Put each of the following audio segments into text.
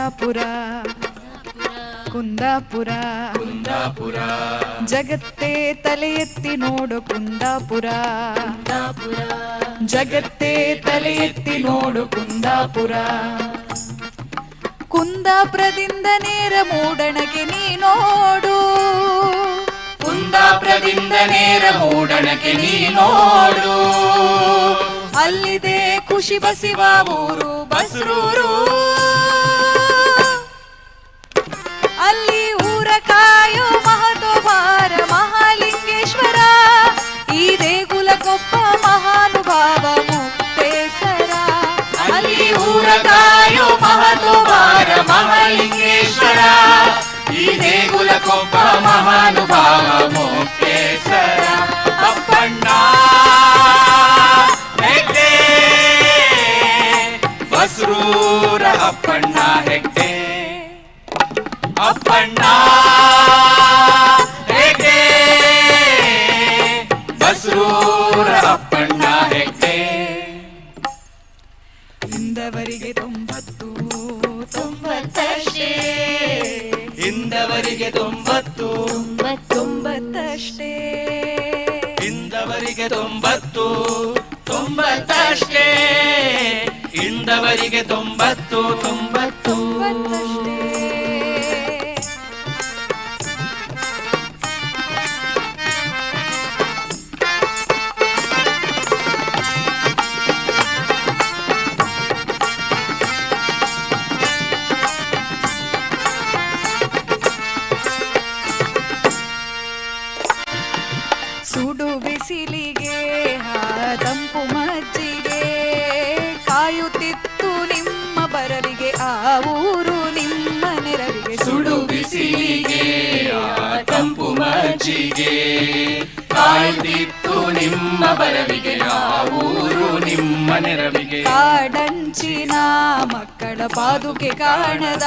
ಕುಂದಾಪುರ. ಕುಂದಾಪುರ. ಕುಂದಾಪುರ ಜಗತ್ತೇ ತಲೆ ಎತ್ತಿ ನೋಡು ಕುಂದಾಪುರ. ಜಗತ್ತೇ ತಲೆ ಎತ್ತಿ ನೋಡು ಕುಂದಾಪುರ. ಕುಂದಾಪುರದಿಂದ ನೇರ ಮೂಡಣಗೆ ನೀ ನೋಡು. ಕುಂದಾಪುರದಿಂದ ನೇರ ಮೂಡಣಗೆ ನೀ ನೋಡು. ಅಲ್ಲಿದೆ ಖುಷಿ ಬಸಿವ ಊರು ಬಸ್ರೂರು. ಅಪ್ಪಣ್ಣ. ಹೆಗ್ಡೆ. ಬಸ್ರೂರ ಅಪ್ಪಣ್ಣ ಹೆಗ್ಡೆ. ಇಂದವರಿಗೆ ತೊಂಬತ್ತು ತೊಂಬತ್ತಷ್ಟೇ. ಇಂದವರಿಗೆ ತೊಂಬತ್ತು. ತೊಂಬತ್ತಷ್ಟೇ ಇಂದವರಿಗೆ ತೊಂಬತ್ತು. ತೊಂಬತ್ತಷ್ಟೇ. ಇಂದವರಿಗೆ ತೊಂಬತ್ತು ತೊಂಬತ್ತು ಸುಡು ಬಿಸಿಲಿಗೆ ತಂಪು ಮಜ್ಜಿಗೆ ಕಾಯುತ್ತಿತ್ತು ನಿಮ್ಮ ಬರಲಿಗೆ ಆ ಊರು ನಿಮ್ಮ ನೆರವಿಗೆ. ಸುಡು ಬಿಸಿಲಿಗೆ ತಂಪು ಮಜ್ಜಿಗೆ ಕಾಯುತ್ತಿತ್ತು ನಿಮ್ಮ ಬರವಿಗೆ ಆ ಊರು ನಿಮ್ಮ ನೆರವಿಗೆ. ಕಾಡಂಚಿನ ಮಕ್ಕಳ ಪಾದುಕೆ ಕಾಣದ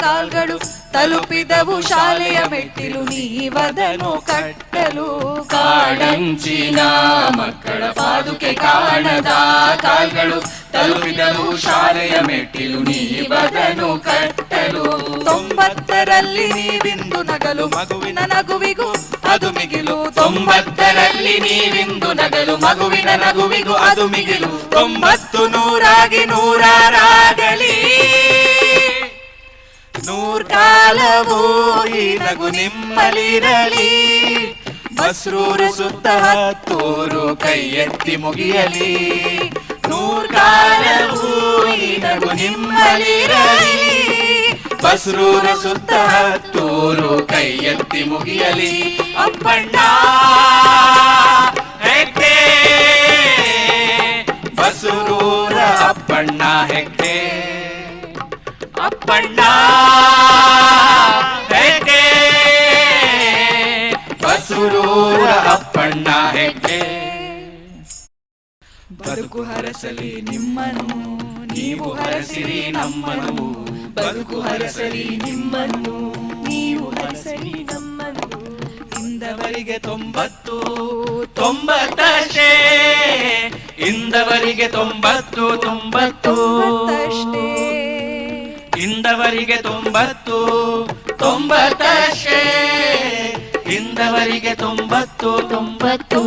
ಕಾಲ್ಗಳು ತಲುಪಿದವು ಶಾಲೆಯ ಮೆಟ್ಟಿಲು ನೀವದನು ಕಟ್ಟಲು. ಕಾಡಂಚಿನ ಮಕ್ಕಳ ಪಾದುಕೆ ಕಾಣದ ಕಾಲ್ಗಳು ತಲುಪಿದವು ಶಾಲೆಯ ಮೆಟ್ಟಿಲು ನೀವದನು ಕಟ್ಟಲು. ತೊಂಬತ್ತರಲ್ಲಿ ನೀವಿಂದು ನಗಲು, ಮಗುವಿನ ನಗುವಿಗೂ ಅದು ಮಿಗಿಲು. ತೊಂಬತ್ತರಲ್ಲಿ ನೀವಿಂದು ನಗಲು, ಮಗುವಿನ ನಗುವಿಗೂ ಅದು ಮಿಗಿಲು. ತೊಂಬತ್ತು ನೂರಾಗಿ ನೂರಾರಾಗಲಿ. ನೂರ್ ಕಾಲವೂ ನಗು ನಿಮ್ಮಲಿರಲಿ ಬಸ್ರೂರು ಸುತ್ತ ಹತ್ತೂರು ಕೈ ಎತ್ತಿ ಮುಗಿಯಲಿ. ನೂರ್ ಕಾಲವೂ ನಗು ನಿಮ್ಮಲಿರಲಿ ಬಸ್ರೂರ ಸುತ್ತ ಹತ್ತೂರು ಕೈ ಎತ್ತಿ ಮುಗಿಯಲಿ. ಅಪ್ಪಣ್ಣ, ಹೆಗ್ಡೆ. ಬಸ್ರೂರ ಅಪ್ಪಣ್ಣ, ಹೆಗ್ಡೆ. ಅಪ್ಪಣ್ಣ. ಅಪ್ಪಣ್ಣ ಬದುಕು ಹರಸಲಿ ನಿಮ್ಮನ್ನು ನೀವು ಹರಸಿರಿ ನಮ್ಮನು ಬದುಕು ಹರಸಲಿ ನಿಮ್ಮನ್ನು ನೀವು ಹರಸಲಿ ನಮ್ಮನ್ನು. ಇಂದವರಿಗೆ ತೊಂಬತ್ತು ತೊಂಬತ್ತಷ್ಟೇ. ಇಂದವರಿಗೆ ತೊಂಬತ್ತು ತೊಂಬತ್ತು. ಇಂದವರಿಗೆ ತೊಂಬತ್ತು ತೊಂಬತ್ತಷ್ಟೇ ಇಂದವರಿಗೆ ತೊಂಬತ್ತು ತೊಂಬತ್ತು.